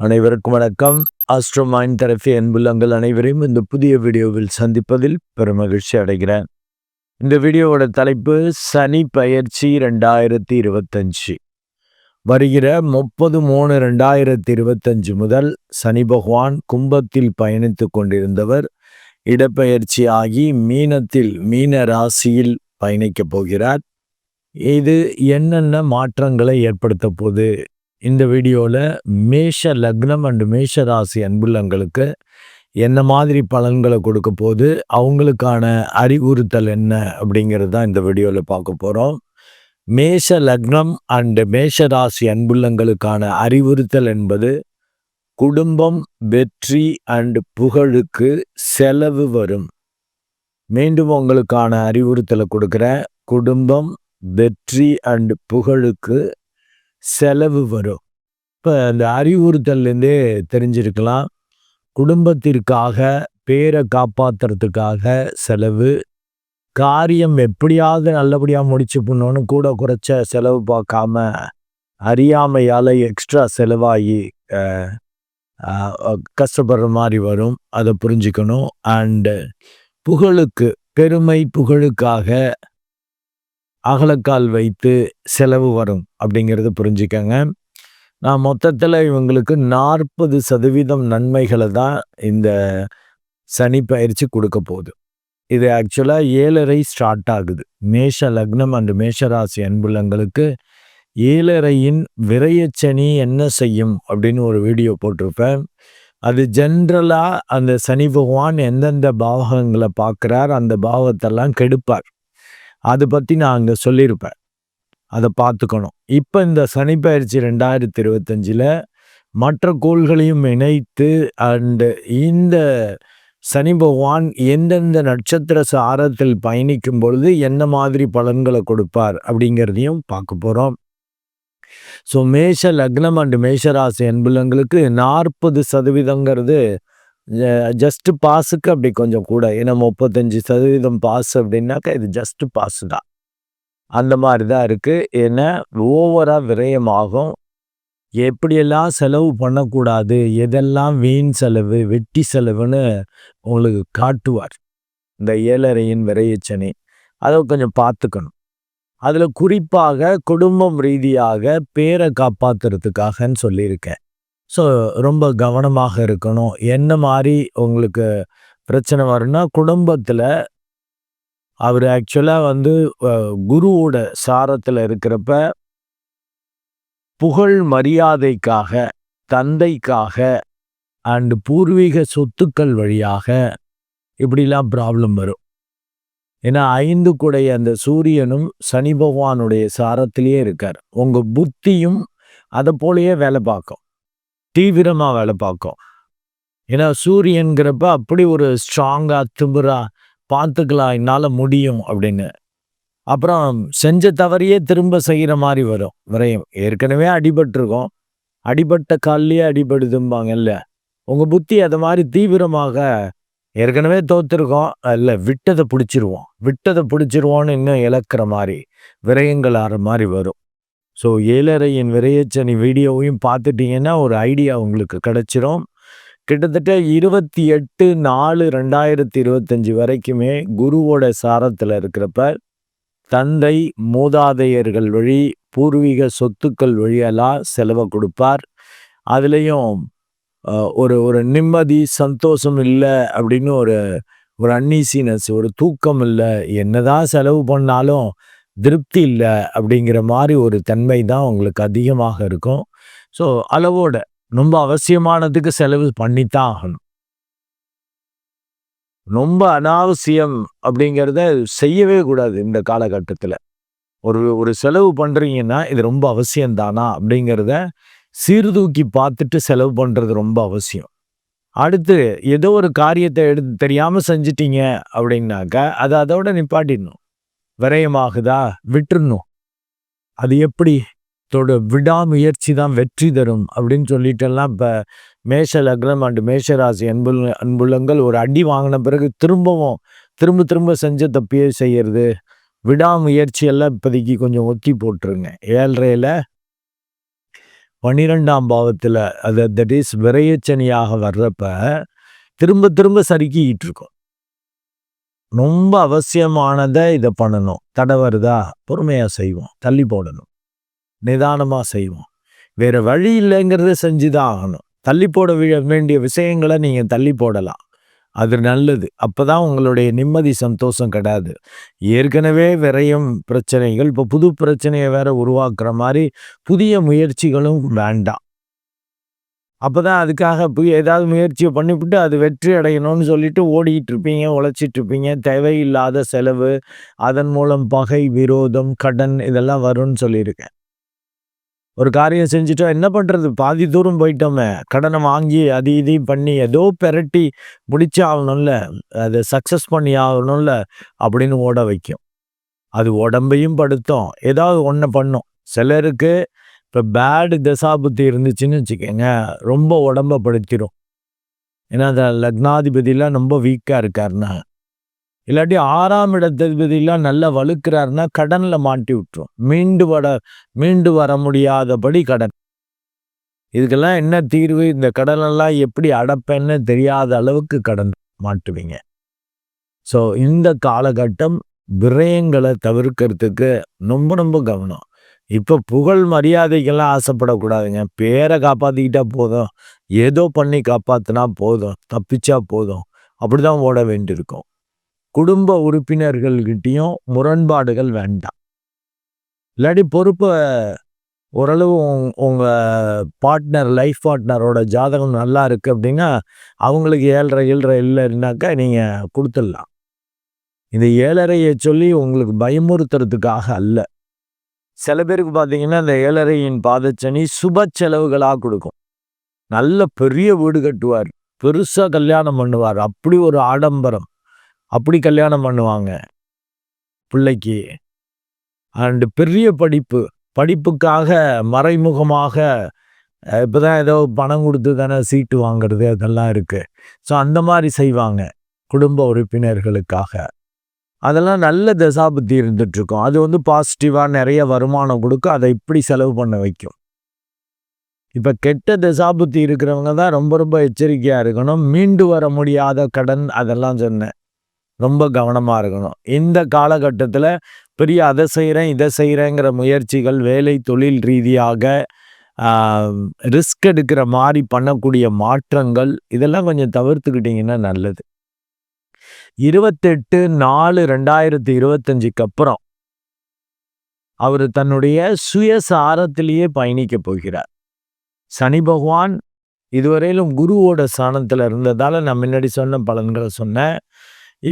அனைவருக்கும் வணக்கம். Astro mind therapy அன்புள்ளங்கள் அனைவரையும் இந்த புதிய வீடியோவில் சந்திப்பதில் பெருமகிழ்ச்சி அடைகிறேன். இந்த வீடியோவோட தலைப்பு சனி பயிற்சி ரெண்டாயிரத்தி இருபத்தஞ்சு. வருகிற முப்பது மூணு ரெண்டாயிரத்தி இருபத்தஞ்சு முதல் சனி பகவான் கும்பத்தில் பயணித்து கொண்டிருந்தவர் இடப்பெயர்ச்சி ஆகி மீனத்தில் மீன ராசியில் பயணிக்கப் போகிறார். இது என்னென்ன மாற்றங்களை ஏற்படுத்த போகுது? இந்த வீடியோவில் மேஷ லக்னம் அண்டு மேஷ ராசி அன்புள்ளங்களுக்கு என்ன மாதிரி பலன்களை கொடுக்க போது அவங்களுக்கான அறிவுறுத்தல் என்ன அப்படிங்கிறது தான் இந்த வீடியோவில் பார்க்க போகிறோம் மேஷ லக்னம் அண்டு மேஷ ராசி அன்புள்ளங்களுக்கான அறிவுறுத்தல் என்பது குடும்பம் வெற்றி அண்டு புகழுக்கு செலவு வரும். மீண்டும் உங்களுக்கான அறிவுறுத்தலை கொடுக்குற குடும்பம் வெற்றி அண்டு புகழுக்கு செலவு வரும். இப்போ அந்த அறிவுறுத்தல்லேருந்தே தெரிஞ்சிருக்கலாம். குடும்பத்திற்காக பேரை காப்பாற்றுறதுக்காக செலவு. காரியம் எப்படியாவது நல்லபடியாக முடிச்சு பண்ணோன்னு கூட குறைச்ச செலவு பார்க்காம அறியாமையால் எக்ஸ்ட்ரா செலவாகி கஷ்டப்படுற மாதிரி வரும். அதை புரிஞ்சுக்கணும். அண்டு புகழுக்கு பெருமை புகழுக்காக அகலக்கால் வைத்து செலவு வரும் அப்படிங்கிறத புரிஞ்சுக்கங்க. நான் மொத்தத்தில் இவங்களுக்கு நாற்பது சதவீதம் நன்மைகளை தான் இந்த சனி பயிற்சி கொடுக்க போகுது. இது ஆக்சுவலாக ஏழரை ஸ்டார்ட் ஆகுது. மேஷ லக்னம் அண்டு மேஷராசி அன்புள்ளங்களுக்கு ஏழரையின் விரையச்சனி என்ன செய்யும் அப்படின்னு ஒரு வீடியோ போட்டிருப்பேன். அது ஜென்ரலாக அந்த சனி பகவான் எந்தெந்த பாவகங்களை பார்க்குறார் அந்த பாவத்தெல்லாம் கெடுப்பார். அதை பற்றி நான் அங்கே சொல்லியிருப்பேன். அதை பார்த்துக்கணும். இப்போ இந்த சனி பயிற்சி ரெண்டாயிரத்தி இருபத்தஞ்சில் மற்ற கோள்களையும் இணைத்து அண்டு இந்த சனி பகவான் எந்தெந்த நட்சத்திர சாரத்தில் பயணிக்கும் பொழுது என்ன மாதிரி பலன்களை கொடுப்பார் அப்படிங்கிறதையும் பார்க்க போகிறோம் ஸோ மேஷ லக்னம் அண்டு மேஷராசி அன்புலங்களுக்கு நாற்பது சதவீதங்கிறது ஜஸ்ட்டு பாஸுக்கு அப்படி கொஞ்சம் கூட. ஏன்னா முப்பத்தஞ்சு சதவீதம் பாஸ் அப்படின்னாக்கா இது ஜஸ்ட்டு பாஸ் தான். அந்த மாதிரி தான் இருக்குது ஏன்னா ஓவராக விரயமாகும். எப்படியெல்லாம் செலவு பண்ணக்கூடாது எதெல்லாம் வீண் செலவு வெட்டி செலவுன்னு உங்களுக்கு காட்டுவார். இந்த ஏழரையின் விரையச்சனை. அதை கொஞ்சம் பார்த்துக்கணும். அதில் குறிப்பாக குடும்பம் ரீதியாக பேரை காப்பாற்றுறதுக்காகன்னு சொல்லியிருக்கேன். ஸோ ரொம்ப கவனமாக இருக்கணும். என்ன மாதிரி உங்களுக்கு பிரச்சனை வரும்னா குடும்பத்தில் அவர் ஆக்சுவலாக வந்து குருவோட சாரத்தில் இருக்கிறப்ப புகழ் மரியாதைக்காக தந்தைக்காக அண்டு பூர்வீக சொத்துக்கள் வழியாக இப்படிலாம் ப்ராப்ளம் வரும். ஏன்னா ஐந்து கூடைய அந்த சூரியனும் சனி பகவானுடைய சாரத்திலேயே இருக்கார். உங்கள் புத்தியும் அதை போலயே வேலை பார்க்கும். தீவிரமாக வேலை பார்க்கும். ஏன்னா சூரியன்கிறப்ப அப்படி ஒரு ஸ்ட்ராங்காக திமுறா பார்த்துக்கலாம் என்னால் முடியும் அப்படின்னு. அப்புறம் செஞ்ச தவறையே திரும்ப செய்கிற மாதிரி வரும். விரையும் ஏற்கனவே அடிபட்டிருக்கோம். அடிபட்ட கால்லையே அடிபடுதும்பாங்கல்ல உங்கள் புத்தி அதை மாதிரி தீவிரமாக ஏற்கனவே தோத்துருக்கோம். இல்லை விட்டதை பிடிச்சிருவோம். விட்டதை பிடிச்சிருவோன்னு இன்னும் இழக்கிற மாதிரி விரயங்கள் ஆற மாதிரி வரும். ஸோ ஏழரையின் விரையச்சனி வீடியோவையும் பார்த்துட்டிங்கன்னா ஒரு ஐடியா உங்களுக்கு கிடச்சிரும். கிட்டத்தட்ட இருபத்தி எட்டு நாலு ரெண்டாயிரத்தி இருபத்தஞ்சி வரைக்குமே குருவோட சாரத்தில் இருக்கிறப்ப தந்தை மூதாதையர்கள் வழி பூர்வீக சொத்துக்கள் வழியெல்லாம் செலவை கொடுப்பார். அதுலேயும் ஒரு ஒரு நிம்மதி சந்தோஷம் இல்லை அப்படின்னு ஒரு ஒரு அன்னீசினஸ் ஒரு தூக்கம் இல்லை என்னதான் செலவு பண்ணாலும் திருப்தி இல்லை அப்படிங்கிற மாதிரி ஒரு தன்மை தான் உங்களுக்கு அதிகமாக இருக்கும். ஸோ அளவோட ரொம்ப அவசியமானதுக்கு செலவு பண்ணித்தான் ஆகணும். ரொம்ப அனாவசியம் அப்படிங்கிறத செய்யவே கூடாது இந்த காலகட்டத்தில். ஒரு ஒரு செலவு பண்ணுறீங்கன்னா இது ரொம்ப அவசியம்தானா அப்படிங்கிறத சீர்தூக்கி பார்த்துட்டு செலவு பண்ணுறது ரொம்ப அவசியம். அடுத்து ஏதோ ஒரு காரியத்தை எடுத்து தெரியாமல் செஞ்சிட்டீங்க அப்படின்னாக்க அதை அதோட நிப்பாட்டிடணும். விரயமாகுதா? விட்டுருணும். அது எப்படி? தோட விடாமுயற்சி தான் வெற்றி தரும் அப்படின்னு சொல்லிட்டெல்லாம் இப்போ மேஷ லக்னம் அண்டு மேஷராசி அன்புல் அன்புலங்கள் ஒரு அடி வாங்கின பிறகு திரும்பவும் திரும்ப திரும்ப செஞ்ச தப்பியே செய்யறது. விடாமுயற்சியெல்லாம் இப்போதைக்கு கொஞ்சம் ஒத்தி போட்டுருங்க. ஏழ்றையில் பன்னிரெண்டாம் பாவத்தில் அது தட் இஸ் விரையச்சனியாக வர்றப்ப திரும்ப திரும்ப சறுக்கிக்கிட்டு இருக்கோம். ரொம்ப அவசியமானதை இதை பண்ணணும். தடை வருதா? பொறுமையாக செய்வோம். தள்ளி போடணும். நிதானமாக செய்வோம். வேறு வழி இல்லைங்கிறத செஞ்சு தான் ஆகணும். தள்ளி போட வேண்டிய விஷயங்களை நீங்கள் தள்ளி போடலாம். அது நல்லது. அப்போ தான் உங்களுடைய நிம்மதி சந்தோஷம் கிடையாது ஏற்கனவே விரையும் பிரச்சனைகள் இப்போ புது பிரச்சனையை வேற உருவாக்குற மாதிரி புதிய முயற்சிகளும் வேண்டாம். அப்பதான் அதுக்காக போய் ஏதாவது முயற்சியை பண்ணிவிட்டு அது வெற்றி அடையணும்னு சொல்லிட்டு ஓடிக்கிட்டு இருப்பீங்க உழைச்சிட்டு இருப்பீங்க தேவையில்லாத செலவு அதன் மூலம் பகை விரோதம் கடன் இதெல்லாம் வரும்னு சொல்லியிருக்கேன். ஒரு காரியம் செஞ்சுட்டோம் என்ன பண்ணுறது பாதி தூரம் போயிட்டோமே. கடனை வாங்கி அது இதையும் பண்ணி ஏதோ பெரட்டி முடிச்சு ஆகணும்ல. அதை சக்ஸஸ் பண்ணி ஆகணும்ல அப்படின்னு ஓட வைக்கும். அது உடம்பையும் படுத்தும். ஏதாவது ஒன்று பண்ணும். சிலருக்கு இப்போ பேடு தசாபுத்தி இருந்துச்சுன்னு வச்சுக்கோங்க ரொம்ப உடம்ப படுத்திடும் ஏன்னா அந்த லக்னாதிபதியெலாம் ரொம்ப வீக்காக இருக்காருன்னா இல்லாட்டி ஆறாம் இடத்ததிபதியெல்லாம் நல்லா வலுக்கிறாருன்னா கடனில் மாட்டி விட்டுரும். மீண்டு வர மீண்டு வர முடியாதபடி கடன். இதுக்கெல்லாம் என்ன தீர்வு? இந்த கடனெல்லாம் எப்படி அடப்பேன்னு தெரியாத அளவுக்கு கடன் மாட்டுவீங்க. ஸோ இந்த காலகட்டம் விரயங்களை தவிர்க்கிறதுக்கு ரொம்ப ரொம்ப கவனம். இப்போ புகழ் மரியாதைக்கெல்லாம் ஆசைப்படக்கூடாதுங்க. பேரை காப்பாற்றிக்கிட்டா போதும். ஏதோ பண்ணி காப்பாற்றினா போதும். தப்பிச்சா போதும். அப்படிதான் ஓட வேண்டியிருக்கும். குடும்ப உறுப்பினர்கள்கிட்டையும் முரண்பாடுகள் வேண்டாம். இல்லாட்டி பொறுப்பை ஓரளவு உங்கள் பார்ட்னர் லைஃப் பார்ட்னரோட ஜாதகம் நல்லா இருக்குது அப்படின்னா அவங்களுக்கு ஏழரை ஏழரை இல்லைன்னாக்கா நீங்கள் கொடுத்துடலாம். இந்த ஏழரையை சொல்லி உங்களுக்கு பயமுறுத்துறதுக்காக அல்ல. சில பேருக்கு பார்த்தீங்கன்னா இந்த ஏழரையின் பாதச்சனி சுப செலவுகளாக கொடுக்கும். நல்ல பெரிய வீடு கட்டுவார். பெருசாக கல்யாணம் பண்ணுவார். அப்படி ஒரு ஆடம்பரம். அப்படி கல்யாணம் பண்ணுவாங்க. பிள்ளைக்கு. அண்டு பெரிய படிப்பு. படிப்புக்காக மறைமுகமாக இப்போ தான் ஏதோ பணம் கொடுத்து தானே சீட்டு வாங்குறது அதெல்லாம் இருக்குது ஸோ அந்த மாதிரி செய்வாங்க. குடும்ப உறுப்பினர்களுக்காக. அதெல்லாம் நல்ல தசாபுத்தி இருந்துகிட்ருக்கும் அது வந்து பாசிட்டிவாக நிறைய வருமானம் கொடுக்கும் அதை இப்படி செலவு பண்ண வைக்கும். இப்போ கெட்ட தசாபுத்தி இருக்கிறவங்க தான் ரொம்ப ரொம்ப எச்சரிக்கையாக இருக்கணும். மீண்டு வர முடியாத கடன் அதெல்லாம் சொன்னேன். ரொம்ப கவனமாக இருக்கணும். இந்த காலகட்டத்தில் பெரிய அதை செய்கிறேன் இதை செய்கிறேங்கிற முயற்சிகள் வேலை தொழில் ரீதியாக ரிஸ்க் எடுக்கிற மாதிரி பண்ணக்கூடிய மாற்றங்கள் இதெல்லாம் கொஞ்சம் தவிர்த்துக்கிட்டிங்கன்னா நல்லது. இருபத்தெட்டு நாலு ரெண்டாயிரத்தி இருபத்தஞ்சுக்கு அப்புறம் அவர் தன்னுடைய சுயசாரத்திலேயே பயணிக்க போகிறார். சனி பகவான் இதுவரையிலும் குருவோட சாணத்தில் இருந்ததால் நான் முன்னாடி சொன்ன பலன்களை சொன்னேன்.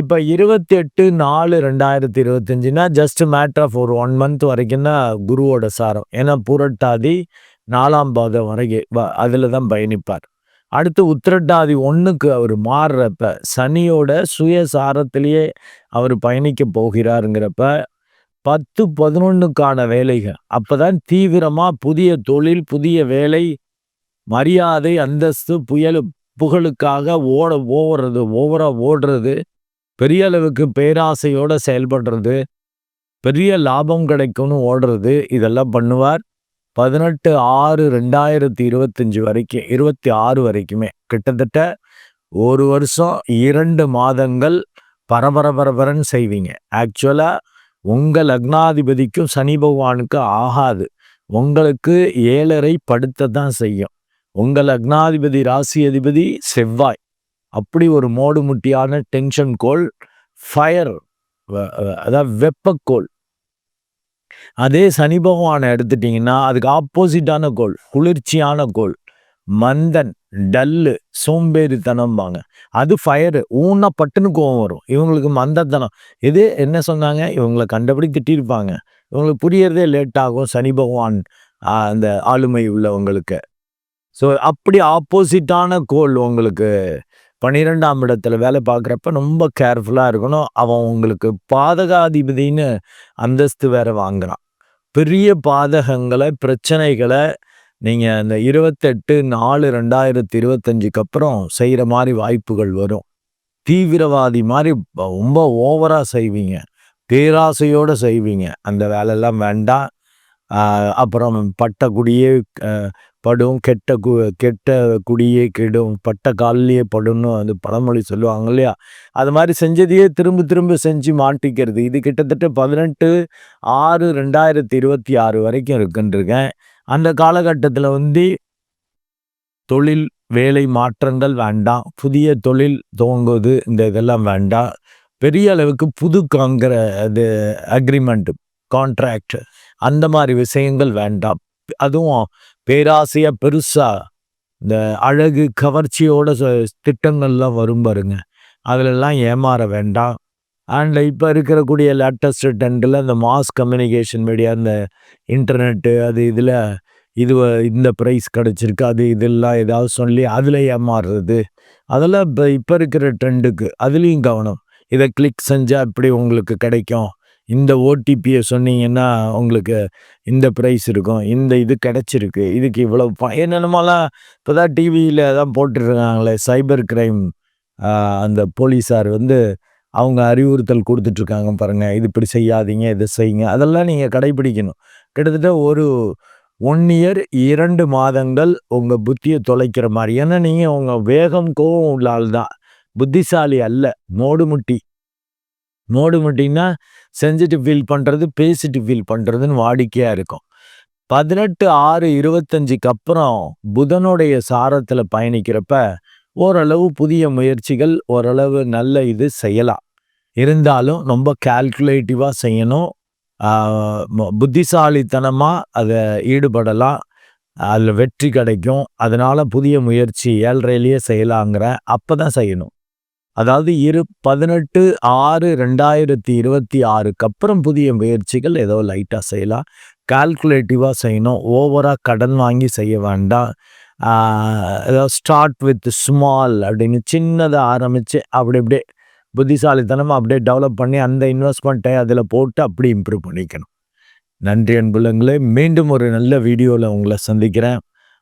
இப்போ இருபத்தி எட்டு நாலு ரெண்டாயிரத்தி இருபத்தஞ்சுனா ஜஸ்ட் மேட்ரு ஆஃப் ஒரு ஒன் மந்த் வரைக்கும் தான் குருவோட சாரம். ஏன்னா புரட்டாதி நாலாம் பாதம் வரைக்கும் அதில் தான் பயணிப்பார். அடுத்து உத்திரட்டாதி ஒன்றுக்கு அவர் மாறுறப்ப சனியோட சுயசாரத்திலேயே அவர் பயணிக்க போகிறாருங்கிறப்ப பத்து பதினொன்றுக்கான வேலைகள். அப்போ தான் தீவிரமாக புதிய தொழில் புதிய வேலை மரியாதை அந்தஸ்து புயல் புகழுக்காக ஓட ஓடுறது ஓவராக ஓடுறது பெரிய அளவுக்கு பேராசையோடு செயல்படுறது பெரிய லாபம் கிடைக்கும்னு ஓடுறது இதெல்லாம் பண்ணுவார். பதினெட்டு ஆறு ரெண்டாயிரத்தி இருபத்தஞ்சி வரைக்கும் இருபத்தி ஆறு வரைக்குமே கிட்டத்தட்ட ஒரு வருஷம் இரண்டு மாதங்கள் பரபரபரபரன்னு செய்வீங்க. ஆக்சுவலாக உங்கள் லக்னாதிபதிக்கும் சனி பகவானுக்கு ஆகாது. உங்களுக்கு ஏழரை படுத்த தான் செய்யும். உங்கள் லக்னாதிபதி ராசி அதிபதி செவ்வாய். அப்படி ஒரு மோடு முட்டியான டென்ஷன் கோல் ஃபயர் அதாவது வெப்பக்கோள் அதே சனி பகவானை எடுத்துட்டிங்கன்னா அதுக்கு ஆப்போசிட்டான கோல் குளிர்ச்சியான கோல் மந்தன் டல்லு சோம்பேறித்தனம்பாங்க. அது ஃபயரு ஊனா பட்டுன்னு கோவம் வரும். இவங்களுக்கு மந்தத்தனம். இது என்ன சொன்னாங்க? இவங்களை கண்டபடி திட்டிருப்பாங்க. இவங்களுக்கு புரியறதே லேட் ஆகும் சனி பகவான் அந்த ஆளுமை உள்ளவங்களுக்கு. ஸோ அப்படி ஆப்போசிட்டான கோல் உங்களுக்கு பன்னிரெண்டாம் இடத்துல வேலை பார்க்குறப்ப ரொம்ப கேர்ஃபுல்லாக இருக்கணும். அவன் உங்களுக்கு பாதகாதிபதினு அந்தஸ்து வேறு வாங்குகிறான் பெரிய பாதகங்களை பிரச்சனைகளை நீங்கள் அந்த இருபத்தெட்டு நாலு ரெண்டாயிரத்தி இருபத்தஞ்சுக்கு அப்புறம் செய்கிற மாதிரி வாய்ப்புகள் வரும். தீவிரவாதி மாதிரி ரொம்ப ஓவராக செய்வீங்க. பேராசையோடு செய்வீங்க. அந்த வேலையெல்லாம் வேண்டாம். அப்புறம் பட்டக்குடியே படும் கெட்ட கு கெட்ட குடியே கெடும் பட்ட காலிலேயே படும்னு வந்து பழமொழி சொல்லுவாங்க இல்லையா? அது மாதிரி செஞ்சதையே திரும்ப திரும்ப செஞ்சு மாட்டிக்கிறது. இது கிட்டத்தட்ட பதினெட்டு ஆறு ரெண்டாயிரத்தி இருபத்தி ஆறு வரைக்கும் இருக்குன்றிருக்கேன். அந்த காலகட்டத்தில் வந்து தொழில் வேலை மாற்றங்கள் வேண்டாம். புதிய தொழில் துவங்குவது இந்த இதெல்லாம் வேண்டாம். பெரிய அளவுக்கு புது காங்கிற அது அக்ரிமெண்ட்டு கான்ட்ராக்ட் அந்த மாதிரி விஷயங்கள் வேண்டாம். அதுவும் பேராசையாக பெருசாக இந்த அழகு கவர்ச்சியோட திட்டங்கள்லாம் வரும் பாருங்க. அதிலெல்லாம் ஏமாற வேண்டாம். அண்ட் இப்போ இருக்கிறக்கூடிய லேட்டஸ்ட் ட்ரெண்டில் இந்த மாஸ் கம்யூனிகேஷன் மீடியா இந்த இன்டர்நெட்டு அது இதில் இது இந்த ப்ரைஸ் கிடச்சிருக்கு அது இதெல்லாம் ஏதாவது சொல்லி அதில் ஏமாறுறது. அதெல்லாம் இப்போ இப்போ இருக்கிற ட்ரெண்டுக்கு அதுலேயும் கவனம். இதை கிளிக் செஞ்சால் இப்படி உங்களுக்கு கிடைக்கும்? இந்த ஓடிபியை சொன்னீங்கன்னா உங்களுக்கு இந்த ப்ரைஸ் இருக்கும் இந்த இது கிடச்சிருக்கு இதுக்கு இவ்வளோ என்னென்னமாலாம் இப்போ தான் டிவியில் தான் போட்டுருக்காங்களே சைபர் கிரைம் அந்த போலீஸார் வந்து அவங்க அறிவுறுத்தல் கொடுத்துட்ருக்காங்க பாருங்கள் இது இப்படி செய்யாதீங்க இதை செய்யுங்க அதெல்லாம் நீங்கள் கடைபிடிக்கணும். கிட்டத்தட்ட ஒரு ஒன் இயர் இரண்டு மாதங்கள் உங்கள் புத்தியை தொலைக்கிற மாதிரி ஏன்னா நீங்கள் உங்கள் வேகம் கோவம் உள்ள ஆள் தான் புத்திசாலி அல்ல மோடுமுட்டி. மோடு மட்டும்னா செஞ்சுட்டு ஃபீல் பண்ணுறது பேசிட்டு ஃபீல் பண்ணுறதுன்னு வாடிக்கையாக இருக்கும். பதினெட்டு ஆறு இருபத்தஞ்சுக்கு அப்புறம் புதனுடைய சாரத்தில் பயணிக்கிறப்ப ஓரளவு புதிய முயற்சிகள் ஓரளவு நல்ல இது செய்யலாம். இருந்தாலும் ரொம்ப கால்குலேட்டிவாக செய்யணும். புத்திசாலித்தனமாக அதை ஈடுபடலாம். அதில் வெற்றி கிடைக்கும். அதனால் புதிய முயற்சி ஏழ்றையிலேயே செய்யலாங்கிற அப்போ தான் செய்யணும். அதாவது இரு பதினெட்டு ஆறு ரெண்டாயிரத்தி இருபத்தி ஆறுக்கு அப்புறம் புதிய முயற்சிகள் ஏதோ லைட்டாக செய்யலாம். கால்குலேட்டிவாக செய்யணும். ஓவராக கடன் வாங்கி செய்ய வேண்டாம். ஏதோ ஸ்டார்ட் வித் ஸ்மால் அப்படின்னு சின்னதை ஆரம்பித்து அப்படி அப்படியே புத்திசாலித்தனமாக அப்படியே டெவலப் பண்ணி அந்த இன்வெஸ்ட்மெண்ட்டை அதில் போட்டு அப்படி இம்ப்ரூவ் பண்ணிக்கணும். நன்றி அன்புலங்களே. மீண்டும் ஒரு நல்ல வீடியோவில் உங்களை சந்திக்கிறேன்.